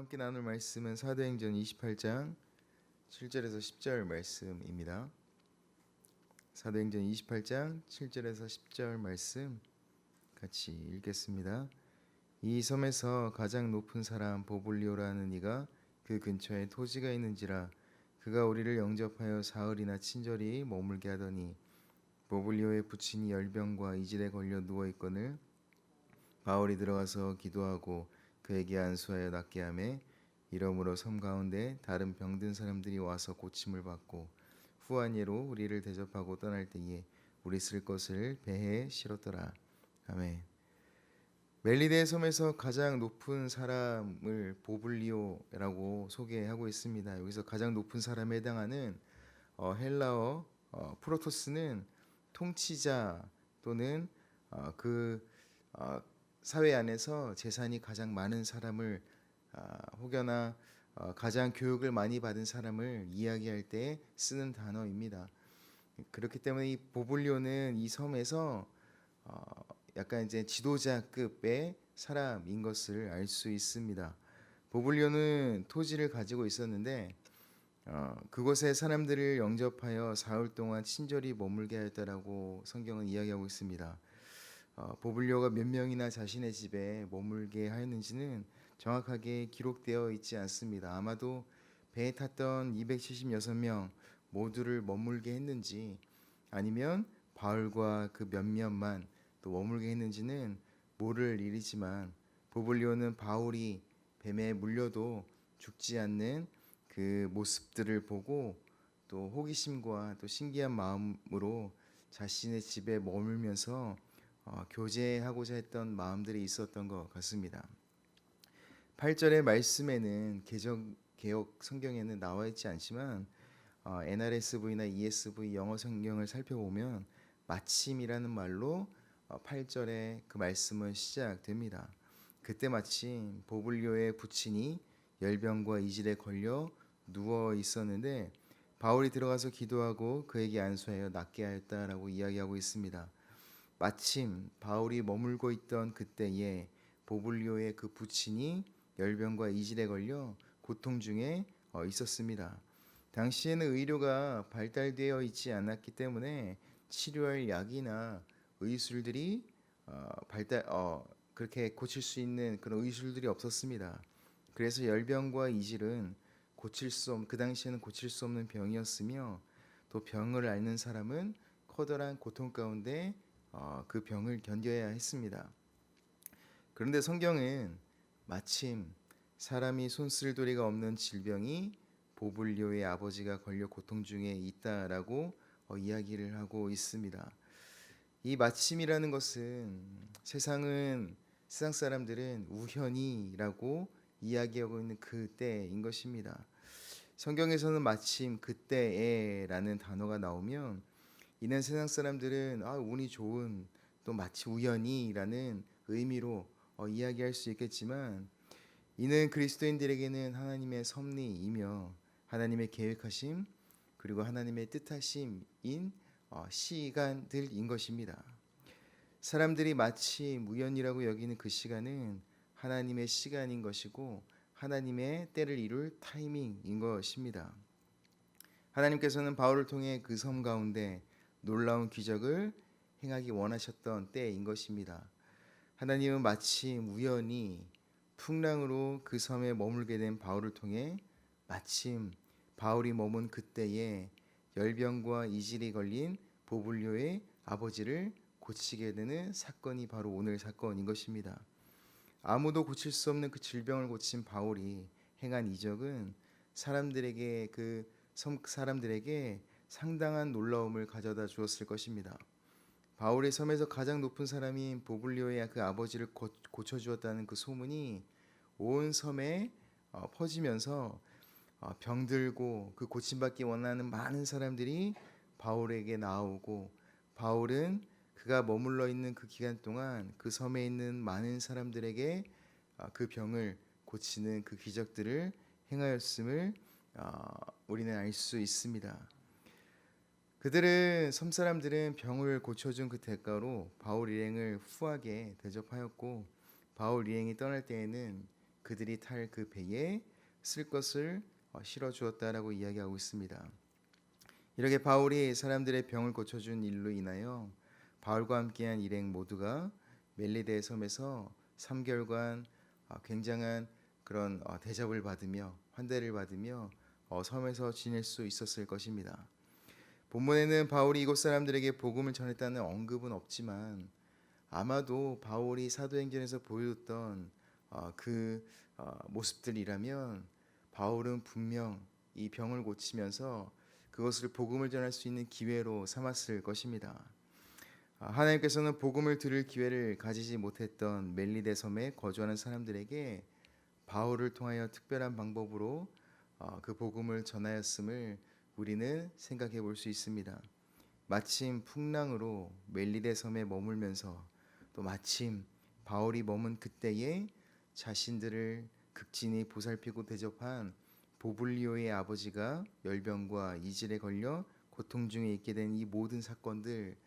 함께 나눌 말씀은 사도행전 28장 7절에서 10절 말씀입니다. 사도행전 28장 7절에서 10절 말씀 같이 읽겠습니다. 이 섬에서 가장 높은 사람 보블리오라는 이가 그 근처에 토지가 있는지라 그가 우리를 영접하여 사흘이나 친절히 머물게 하더니 보블리오의 부친이 열병과 이질에 걸려 누워 있거늘 바울이 들어가서 기도하고 그에게 안수하여 낫게 하매 이러므로 섬 가운데 다른 병든 사람들이 와서 고침을 받고 후한 예로 우리를 대접하고 떠날 때에 우리 쓸 것을 배에 실었더라. 아멘. 멜리데 섬에서 가장 높은 사람을 보블리오라고 소개하고 있습니다. 여기서 가장 높은 사람에 해당하는 어, 헬라어 어, 프로토스는 통치자 또는 어, 그 어, 사회 안에서 재산이 가장 많은 사람을 아, 혹여나 어, 가장 교육을 많이 받은 사람을 이야기할 때 쓰는 단어입니다. 그렇기 때문에 이 보블리오는 이 섬에서 어, 약간 이제 지도자급의 사람인 것을 알 수 있습니다. 보블리오는 토지를 가지고 있었는데 어, 그곳에 사람들을 영접하여 사흘 동안 친절히 머물게 하였다라고 성경은 이야기하고 있습니다. 어, 보블리오가 몇 명이나 자신의 집에 머물게 하였는지는 정확하게 기록되어 있지 않습니다. 아마도 배에 탔던 276명 모두를 머물게 했는지 아니면 바울과 그 몇몇만 또 머물게 했는지는 모를 일이지만 보블리오는 바울이 뱀에 물려도 죽지 않는 그 모습들을 보고 또 호기심과 또 신기한 마음으로 자신의 집에 머물면서 어, 교제하고자 했던 마음들이 있었던 것 같습니다. 8절의 말씀에는 개적 개혁 성경에는 나와 있지 않지만 어, NRSV나 ESV 영어 성경을 살펴보면 마침이라는 말로 어, 8절에 그 말씀은 시작됩니다. 그때 마침 보블리오의 부친이 열병과 이질에 걸려 누워 있었는데 바울이 들어가서 기도하고 그에게 안수하여 낫게 하였다라고 이야기하고 있습니다. 마침 바울이 머물고 있던 그때에 보블리오의 그 부친이 열병과 이질에 걸려 고통 중에 어, 있었습니다. 당시에는 의료가 발달되어 있지 않았기 때문에 치료할 약이나 의술들이 어, 발달 어, 그렇게 고칠 수 있는 그런 의술들이 없었습니다. 그래서 열병과 이질은 고칠 수 없, 그 당시에는 고칠 수 없는 병이었으며 또 병을 앓는 사람은 커다란 고통 가운데 어, 그 병을 견뎌야 했습니다. 그런데 성경은 마침 사람이 손쓸 도리가 없는 질병이 보블리오의 아버지가 걸려 고통 중에 있다라고 어, 이야기를 하고 있습니다. 이 마침이라는 것은 세상은 세상 사람들은 우연이라고 이야기하고 있는 그때인 것입니다. 성경에서는 마침 그때에라는 단어가 나오면 이는 세상 사람들은 아 운이 좋은 또 마치 우연이라는 의미로 어, 이야기할 수 있겠지만 이는 그리스도인들에게는 하나님의 섭리이며 하나님의 계획하심 그리고 하나님의 뜻하심인 어, 시간들인 것입니다. 사람들이 마치 우연이라고 여기는 그 시간은 하나님의 시간인 것이고 하나님의 때를 이룰 타이밍인 것입니다. 하나님께서는 바울을 통해 그 섬 가운데 놀라운 기적을 행하기 원하셨던 때인 것입니다. 하나님은 마치 우연히 풍랑으로 그 섬에 머물게 된 바울을 통해 마침 바울이 머문 그때에 열병과 이질이 걸린 보블리오의 아버지를 고치게 되는 사건이 바로 오늘 사건인 것입니다. 아무도 고칠 수 없는 그 질병을 고친 바울이 행한 이적은 사람들에게 그 사람들에게 상당한 놀라움을 가져다 주었을 것입니다. 바울의 섬에서 가장 높은 사람인 보블리오의 그 아버지를 고쳐 주었다는 그 소문이 온 섬에 어, 퍼지면서 어, 병들고 그 고침받기 원하는 많은 사람들이 바울에게 나오고 바울은 그가 머물러 있는 그 기간 동안 그 섬에 있는 많은 사람들에게 어, 그 병을 고치는 그 기적들을 행하였음을 우리는 알 수 있습니다. 그들은 섬 사람들은 병을 고쳐준 그 대가로 바울 일행을 후하게 대접하였고 바울 일행이 떠날 때에는 그들이 탈 그 배에 쓸 것을 어, 실어 주었다라고 이야기하고 있습니다. 이렇게 바울이 사람들의 병을 고쳐준 일로 인하여 바울과 함께한 일행 모두가 멜리데 섬에서 3개월간 어, 굉장한 그런 어, 대접을 받으며 환대를 받으며 어, 섬에서 지낼 수 있었을 것입니다. 본문에는 바울이 이곳 사람들에게 복음을 전했다는 언급은 없지만 아마도 바울이 사도행전에서 보여줬던 어, 그 어, 모습들이라면 바울은 분명 이 병을 고치면서 그것을 복음을 전할 수 있는 기회로 삼았을 것입니다. 아, 하나님께서는 복음을 들을 기회를 가지지 못했던 멜리데 섬에 거주하는 사람들에게 바울을 통하여 특별한 방법으로 어, 그 복음을 전하였음을 우리는 생각해 볼 수 있습니다. 마침 풍랑으로 멜리데 섬에 머물면서 또 마침 바울이 머문 그때에 자신들을 극진히 보살피고 대접한 보블리오의 아버지가 열병과 이질에 걸려 고통 중에 있게 된 이 모든 사건들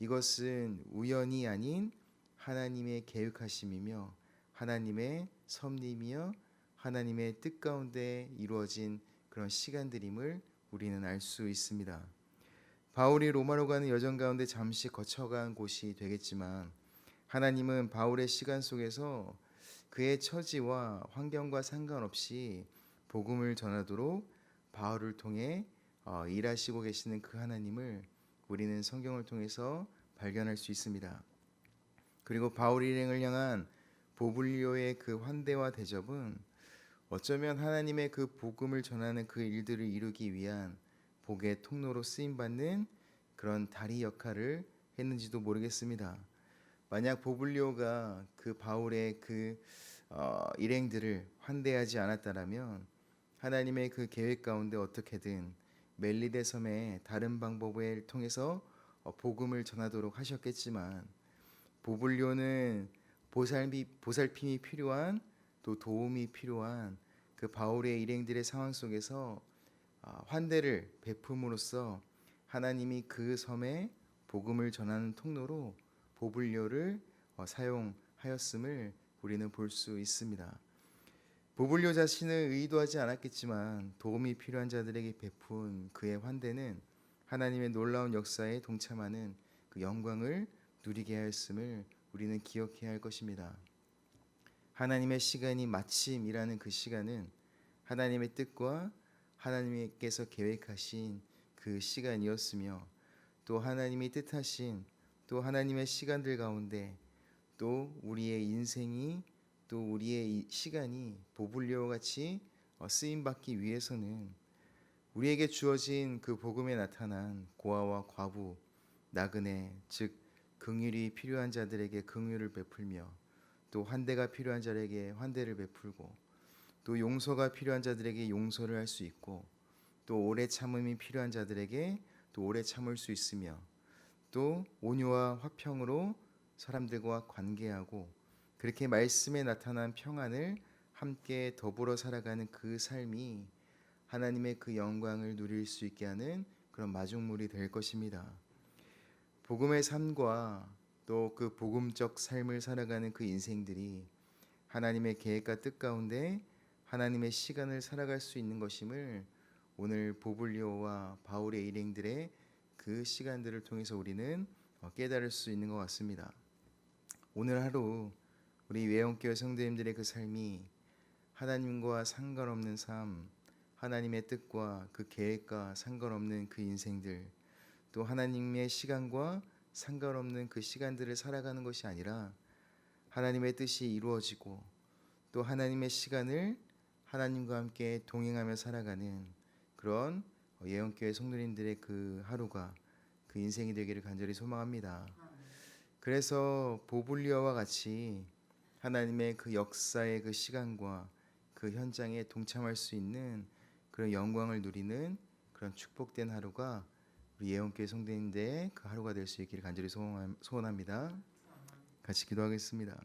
이것은 우연이 아닌 하나님의 계획하심이며 하나님의 섭리이며 하나님의 뜻 가운데 이루어진 그런 시간들임을 우리는 알 수 있습니다. 바울이 로마로 가는 여정 가운데 잠시 거쳐간 곳이 되겠지만 하나님은 바울의 시간 속에서 그의 처지와 환경과 상관없이 복음을 전하도록 바울을 통해 어, 일하시고 계시는 그 하나님을 우리는 성경을 통해서 발견할 수 있습니다. 그리고 바울 일행을 향한 보블리오의 그 환대와 대접은 어쩌면 하나님의 그 복음을 전하는 그 일들을 이루기 위한 복의 통로로 쓰임 받는 그런 다리 역할을 했는지도 모르겠습니다. 만약 보블리오가 그 바울의 그 어, 일행들을 환대하지 않았다라면 하나님의 그 계획 가운데 어떻게든 멜리데 섬의 다른 방법을 통해서 어, 복음을 전하도록 하셨겠지만 보블리오는 보살미, 보살핌이 필요한 또 도움이 필요한 그 바울의 일행들의 상황 속에서 아, 환대를 베품으로써 하나님이 그 섬에 복음을 전하는 통로로 보블리오를 어, 사용하였음을 우리는 볼 수 있습니다. 보블리오 자신은 의도하지 않았겠지만 도움이 필요한 자들에게 베푼 그의 환대는 하나님의 놀라운 역사에 동참하는 그 영광을 누리게 하였음을 우리는 기억해야 할 것입니다. 하나님의 시간이 마침이라는 그 시간은 하나님의 뜻과 하나님께서 계획하신 그 시간이었으며 또 하나님이 뜻하신 또 하나님의 시간들 가운데 또 우리의 인생이 또 우리의 시간이 보불리오 같이 어, 쓰임 받기 위해서는 우리에게 주어진 그 복음에 나타난 고아와 과부 나그네 즉 긍휼이 필요한 자들에게 긍휼을 베풀며 또 환대가 필요한 자에게 환대를 베풀고 또 용서가 필요한 자들에게 용서를 할 수 있고 또 오래 참음이 필요한 자들에게 또 오래 참을 수 있으며 또 온유와 화평으로 사람들과 관계하고 그렇게 말씀에 나타난 평안을 함께 더불어 살아가는 그 삶이 하나님의 그 영광을 누릴 수 있게 하는 그런 마중물이 될 것입니다. 복음의 삶과 또 그 복음적 삶을 살아가는 그 인생들이 하나님의 계획과 뜻 가운데 하나님의 시간을 살아갈 수 있는 것임을 오늘 보블리오와 바울의 일행들의 그 시간들을 통해서 우리는 어, 깨달을 수 있는 것 같습니다. 오늘 하루 우리 외원교회 성도님들의 그 삶이 하나님과 상관없는 삶, 하나님의 뜻과 그 계획과 상관없는 그 인생들, 또 하나님의 시간과 상관없는 그 시간들을 살아가는 것이 아니라 하나님의 뜻이 이루어지고 또 하나님의 시간을 하나님과 함께 동행하며 살아가는 그런 예언교회 성도님들의 그 하루가 그 인생이 되기를 간절히 소망합니다. 그래서 보블리어와 같이 하나님의 그 역사의 그 시간과 그 현장에 동참할 수 있는 그런 영광을 누리는 그런 축복된 하루가 우리 예언교회 성도님들의 그 하루가 될 수 있기를 간절히 소원합니다. 같이 기도하겠습니다.